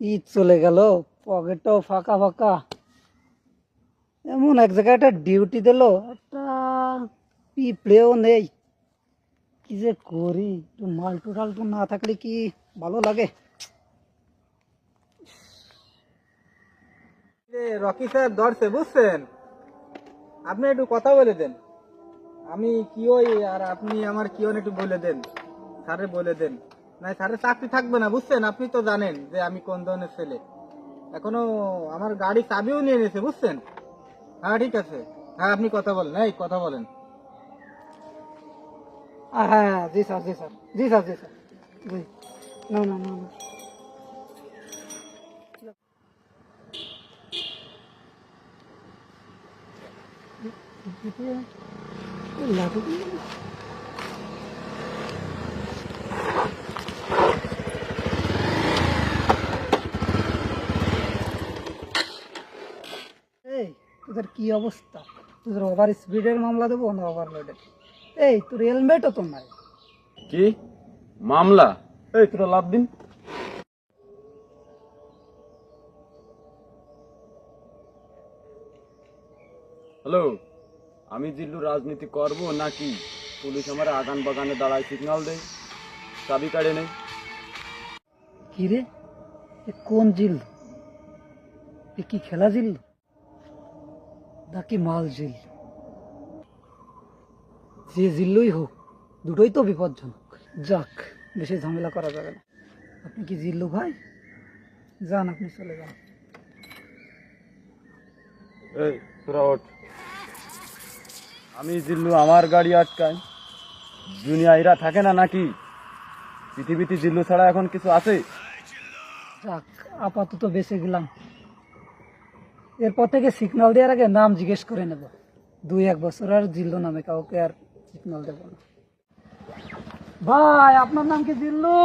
ঈদ চলে গেল, পকেটটাও ফাঁকা ফাঁকা। এমন এক জায়গায় একটা ডিউটি দিল, একটা পিঁপড়েও নেই। কি যে করি, একটু মালটু টালটু না থাকলে কি ভালো লাগে? রকি সাহেব ধরছে, বুঝছেন? আপনি একটু কথা বলে দেন। আমি কি ওই, আর আপনি আমার কি একটু বলে দেন। স্যারে বলে দেন। না স্যারের চাকরি থাকবে না বুঝছেন? আপনি তো জানেন যে আমি কোন ধরনের ছেলে। এখনও আমার গাড়ি চাবিও নিয়ে নিয়েছে বুঝছেন? হ্যাঁ ঠিক আছে। হ্যাঁ আপনি কথা বলেন। এই কথা বলেন। হ্যাঁ হ্যাঁ, জি স্যার জি স্যার। জি স্যার জি স্যার। জি। না না না না। তোদের কি অবস্থা? তোদের ওভার স্পিডের মামলা দেবো না ওভারলোডের এই তোর হেলমেটও তো নাই। কি? মামলা? এই তোরা লাভ দিন। হ্যালো আমি জিল্লু রাজনীতি করব নাকি পুলিশ আমার আগান বাগানে দাঁড়ায় সিগন্যাল দেয়? চাবি কাড়ে নেই কি রে? কোন জিল এ কি খেলা জিল নাকি মাল জিল। যে জিল্লুই হোক দুটোই তো বিপজ্জনক। যাক বেশি ঝামেলা করা যাবে না। আপনি কি জিল্লু ভাই? যান আপনি চলে যান। এই তোরা ওঠ। আমি জিল্লু আমার গাড়ি আটকাই দুনিয়া থাকে না নাকি? পৃথিবীতে জিল্লু ছাড়া এখন কিছু আছে? যাক আপাতত বেঁচে গেলাম। এরপর থেকে সিগনাল দেওয়ার আগে নাম জিজ্ঞেস করে নেব। দুই, এক বছর আর জিল্লু নামে কাউকে আর সিগনাল দেব না। ভাই, আপনার নাম কি জিল্লু?